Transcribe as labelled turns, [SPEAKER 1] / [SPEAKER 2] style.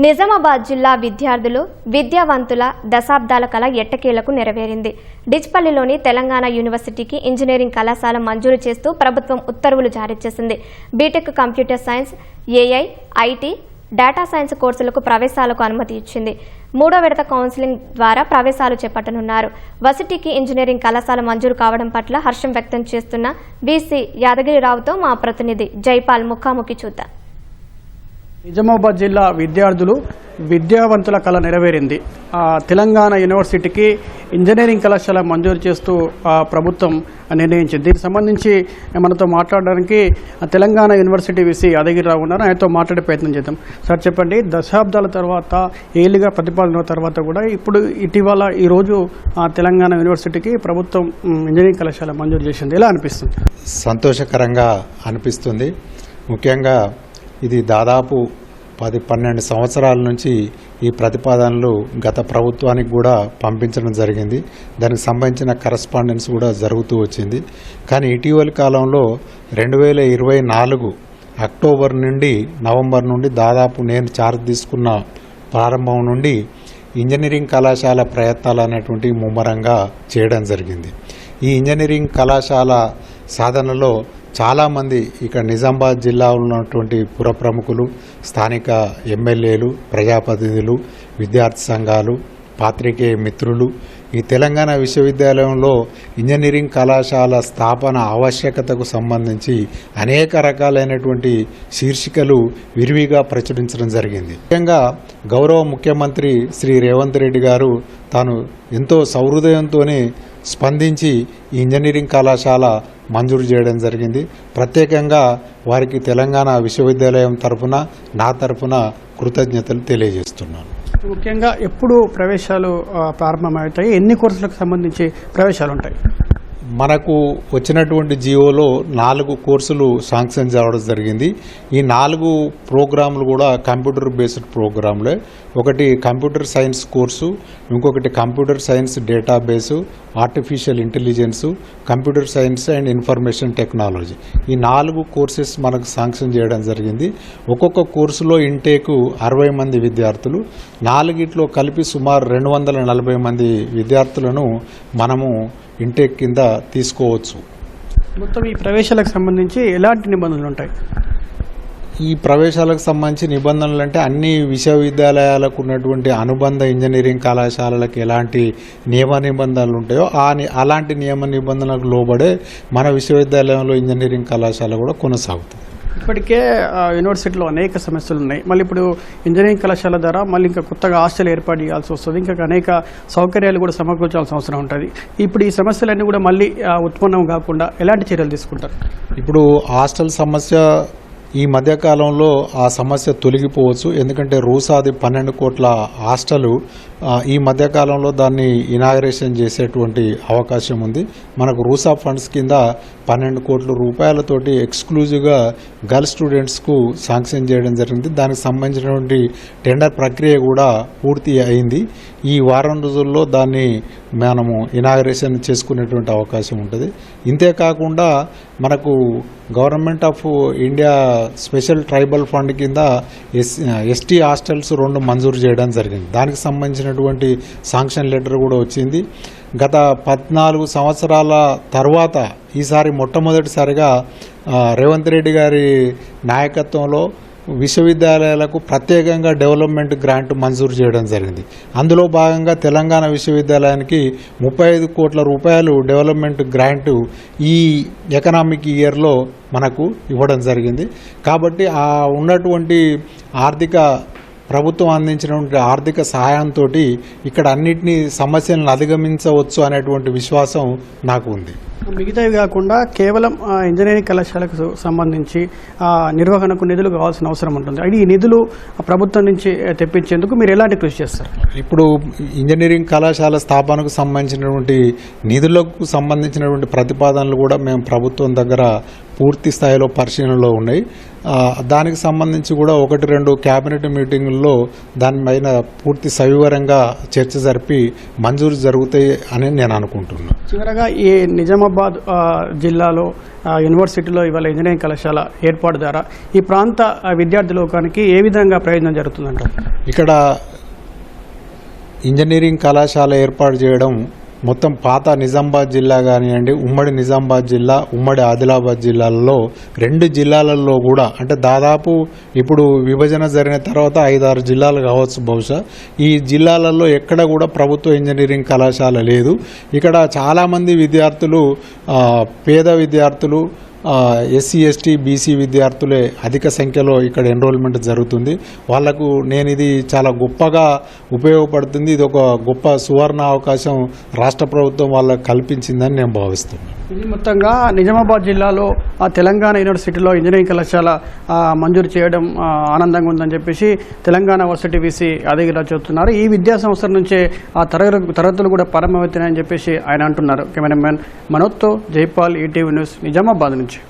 [SPEAKER 1] నిజామాబాద్ జిల్లా విద్యార్థులు విద్యావంతుల దశాబ్దాల కళ ఎట్టకేలకు నెరవేరింది. డిచ్పల్లిలోని తెలంగాణ యూనివర్సిటీకి ఇంజనీరింగ్ కళాశాల మంజూరు చేస్తూ ప్రభుత్వం ఉత్తర్వులు జారీ చేసింది. BTech computer science AI IT data science కోర్సులకు ప్రవేశాలకు అనుమతి ఇచ్చింది. మూడో విడత కౌన్సిలింగ్ ద్వారా ప్రవేశాలు చేపట్టనున్నారు. వర్సిటీకి ఇంజనీరింగ్ కళాశాల మంజూరు కావడం పట్ల హర్షం వ్యక్తం చేస్తున్న బీసీ యాదగిరిరావుతో మా ప్రతినిధి జైపాల్ ముఖాముఖి చూద్దాం.
[SPEAKER 2] నిజామాబాద్ జిల్లా విద్యార్థులు విద్యావంతుల కళ నెరవేరింది. ఆ, తెలంగాణ యూనివర్సిటీకి ఇంజనీరింగ్ కళాశాల మంజూరు చేస్తూ ఆ, ప్రభుత్వం నిర్ణయించింది. దీనికి సంబంధించి మనతో మాట్లాడడానికి ఆ, తెలంగాణ యూనివర్సిటీ విసి అదగిరిరావు ఉన్నారు. ఆయనతో మాట్లాడే ప్రయత్నం చేద్దాం. సార్ చెప్పండి. దశాబ్దాల తర్వాత ఏళ్ళుగా ప్రతిపాదన తర్వాత కూడా ఇప్పుడు ఇటీవల ఈరోజు ఆ, తెలంగాణ యూనివర్సిటీకి ప్రభుత్వం ఇంజనీరింగ్ కళాశాల మంజూరు చేసింది. ఎలా అనిపిస్తుంది?
[SPEAKER 3] సంతోషకరంగా అనిపిస్తుంది. ముఖ్యంగా ఇది దాదాపు పది పన్నెండు సంవత్సరాల నుంచి ఈ ప్రతిపాదనలు గత ప్రభుత్వానికి కూడా పంపించడం జరిగింది. దానికి సంబంధించిన కరస్పాండెన్స్ కూడా జరుగుతూ వచ్చింది. కానీ ఇటీవలి కాలంలో రెండు వేల ఇరవై నాలుగు అక్టోబర్ నుండి నవంబర్ నుండి దాదాపు నేను చార్జ్ తీసుకున్న ప్రారంభం నుండి ఇంజనీరింగ్ కళాశాల ప్రయత్నాలు అనేటువంటివి ముమ్మరంగా చేయడం జరిగింది. ఈ ఇంజనీరింగ్ కళాశాల సాధనలో చాలామంది ఇక్కడ నిజామాబాద్ జిల్లాలో ఉన్నటువంటి పుర ప్రముఖులు స్థానిక ఎమ్మెల్యేలు ప్రజాప్రతినిధులు విద్యార్థి సంఘాలు పాత్రికేయ మిత్రులు. ఈ తెలంగాణ విశ్వవిద్యాలయంలో ఇంజనీరింగ్ కళాశాల స్థాపన ఆవశ్యకతకు సంబంధించి అనేక రకాలైనటువంటి శీర్షికలు విరివిగా ప్రచురించడం జరిగింది. ముఖ్యంగా గౌరవ ముఖ్యమంత్రి శ్రీ రేవంత్ రెడ్డి గారు తాను ఎంతో సౌహృదయంతోనే స్పందించి ఈ ఇంజనీరింగ్ కళాశాల మంజూరు చేయడం జరిగింది. ప్రత్యేకంగా వారికి తెలంగాణ విశ్వవిద్యాలయం తరఫున నా తరఫున కృతజ్ఞతలు తెలియజేస్తున్నాను.
[SPEAKER 2] ముఖ్యంగా ఎప్పుడు ప్రవేశాలు ప్రారంభమవుతాయి? ఎన్ని కోర్సులకు సంబంధించి ప్రవేశాలు ఉంటాయి?
[SPEAKER 3] మనకు వచ్చినటువంటి జియోలో నాలుగు కోర్సులు శాంక్షన్ చేయడం జరిగింది. ఈ నాలుగు ప్రోగ్రాంలు కూడా కంప్యూటర్ బేస్డ్ ప్రోగ్రాంలే ఒకటి కంప్యూటర్ సైన్స్ కోర్సు ఇంకొకటి computer science database artificial intelligence computer science and information technology. ఈ నాలుగు కోర్సెస్ మనకు శాంక్షన్ చేయడం జరిగింది. ఒక్కొక్క కోర్సులో ఇంటేకు అరవై మంది విద్యార్థులు. నాలుగిట్లో కలిపి సుమారు రెండు వందల నలభై మంది విద్యార్థులను మనము ఇంటేక్ కింద తీసుకోవచ్చు.
[SPEAKER 2] మొత్తం ఈ ప్రవేశాలకు సంబంధించి ఎలాంటి నిబంధనలు ఉంటాయి?
[SPEAKER 3] ఈ ప్రవేశాలకు సంబంధించి నిబంధనలు అంటే అన్ని విశ్వవిద్యాలయాలకు ఉన్నటువంటి అనుబంధ ఇంజనీరింగ్ కళాశాలలకు ఎలాంటి నియమ నిబంధనలు ఉంటాయో ఆ అలాంటి నియమ నిబంధనలకు లోబడే మన విశ్వవిద్యాలయంలో ఇంజనీరింగ్ కళాశాల కూడా కొనసాగుతుంది.
[SPEAKER 2] ఇప్పటికే యూనివర్సిటీలో అనేక సమస్యలు ఉన్నాయి. మళ్ళీ ఇప్పుడు ఇంజనీరింగ్ కళాశాల ద్వారా మళ్ళీ ఇంకా కొత్తగా హాస్టల్ ఏర్పాటు చేయాల్సి వస్తుంది. ఇంకా అనేక సౌకర్యాలు కూడా సమకూర్చాల్సిన అవసరం ఉంటుంది. ఇప్పుడు ఈ సమస్యలన్నీ కూడా మళ్ళీ ఉత్పన్నం కాకుండా ఎలాంటి చర్యలు తీసుకుంటారు?
[SPEAKER 3] ఇప్పుడు హాస్టల్ సమస్య ఈ మధ్యకాలంలో ఆ సమస్య తొలగిపోవచ్చు. ఎందుకంటే రూసాది పన్నెండు కోట్ల హాస్టలు ఈ మధ్యకాలంలో దాన్ని ఇనాగరేషన్ చేసేటువంటి అవకాశం ఉంది. మనకు రూసా ఫండ్స్ కింద పన్నెండు కోట్ల రూపాయలతోటి ఎక్స్క్లూజివ్గా గర్ల్ స్టూడెంట్స్కు శాంక్షన్ చేయడం జరిగింది. దానికి సంబంధించినటువంటి టెండర్ ప్రక్రియ కూడా పూర్తి అయింది. ఈ వారం రోజుల్లో దాన్ని మనము ఇనాగరేషన్ చేసుకునేటువంటి అవకాశం ఉంటుంది. ఇంతే కాకుండా మనకు government of India special tribal fund కింద ఎస్ ఎస్టీ హాస్టల్స్ రెండు మంజూరు చేయడం జరిగింది. దానికి సంబంధించినటువంటి శాంక్షన్ లెటర్ కూడా వచ్చింది. గత పద్నాలుగు సంవత్సరాల తర్వాత ఈసారి మొట్టమొదటిసారిగా రేవంత్ రెడ్డి గారి నాయకత్వంలో విశ్వవిద్యాలయాలకు ప్రత్యేకంగా డెవలప్మెంట్ గ్రాంట్ మంజూరు చేయడం జరిగింది. అందులో భాగంగా తెలంగాణ విశ్వవిద్యాలయానికి ముప్పై ఐదు కోట్ల రూపాయలు డెవలప్మెంట్ గ్రాంట్ ఈ ఎకనామిక్ ఇయర్లో మనకు ఇవ్వడం జరిగింది. కాబట్టి ఆ ఉన్నటువంటి ఆర్థిక ప్రభుత్వం అందించినటువంటి ఆర్థిక సహాయంతో ఇక్కడ అన్నిటినీ సమస్యలను అధిగమించవచ్చు అనేటువంటి విశ్వాసం నాకు ఉంది.
[SPEAKER 2] మిగతావి కాకుండా కేవలం ఇంజనీరింగ్ కళాశాలకు సంబంధించి నిర్వహణకు నిధులు కావాల్సిన అవసరం ఉంటుంది. అది ఈ నిధులు ప్రభుత్వం నుంచి తెప్పించేందుకు మీరు ఎలాంటి కృషి చేస్తారు?
[SPEAKER 3] ఇప్పుడు ఇంజనీరింగ్ కళాశాల స్థాపనకు సంబంధించినటువంటి నిధులకు సంబంధించినటువంటి ప్రతిపాదనలు కూడా మేము ప్రభుత్వం దగ్గర పూర్తి స్థాయిలో పరిశీలనలో ఉన్నాయి. దానికి సంబంధించి కూడా ఒకటి రెండు కేబినెట్ మీటింగుల్లో దానిపైన పూర్తి సవివరంగా చర్చ జరిపి మంజూరు జరుగుతాయి అని నేను అనుకుంటున్నాను
[SPEAKER 2] చివరగా ఈ నిజామాబాద్ జిల్లాలో యూనివర్సిటీలో ఇవాళ ఇంజనీరింగ్ కళాశాల ఏర్పాటు ద్వారా ఈ ప్రాంత విద్యార్థి లోకానికి ఏ విధంగా ప్రయోజనం జరుగుతుందంటారు?
[SPEAKER 3] ఇక్కడ ఇంజనీరింగ్ కళాశాల ఏర్పాటు చేయడం మొత్తం పాత నిజామాబాద్ జిల్లా కానివ్వండి ఉమ్మడి నిజామాబాద్ జిల్లా ఉమ్మడి ఆదిలాబాద్ జిల్లాలలో రెండు జిల్లాలలో కూడా అంటే దాదాపు ఇప్పుడు విభజన జరిగిన తర్వాత ఐదారు జిల్లాలు కావచ్చు బహుశా ఈ జిల్లాలలో ఎక్కడ కూడా ప్రభుత్వ ఇంజనీరింగ్ కళాశాల లేదు. ఇక్కడ చాలామంది విద్యార్థులు పేద విద్యార్థులు ఎస్సీ ఎస్టీ బీసీ విద్యార్థులే అధిక సంఖ్యలో ఇక్కడ ఎన్రోల్మెంట్ జరుగుతుంది. వాళ్ళకు నేను ఇది చాలా గొప్పగా ఉపయోగపడుతుంది. ఇది ఒక గొప్ప సువర్ణ అవకాశం రాష్ట్ర ప్రభుత్వం వాళ్ళకు కల్పించిందని నేను భావిస్తున్నాను.
[SPEAKER 2] ఇది మొత్తంగా నిజామాబాద్ జిల్లాలో ఆ తెలంగాణ యూనివర్సిటీలో ఇంజనీరింగ్ కళాశాల మంజూరు చేయడం ఆనందంగా ఉందని చెప్పేసి తెలంగాణ వర్సిటీ వీసీ అధికారులు చెబుతున్నారు. ఈ విద్యా సంవత్సరం నుంచే ఆ తరగతి తరగతులు కూడా ప్రారంభమవుతున్నాయని చెప్పేసి ఆయన అంటున్నారు. కెమెరామెన్ మనోత్తో జైపాల్ ఈటీవీ న్యూస్ నిజామాబాద్ నుంచి.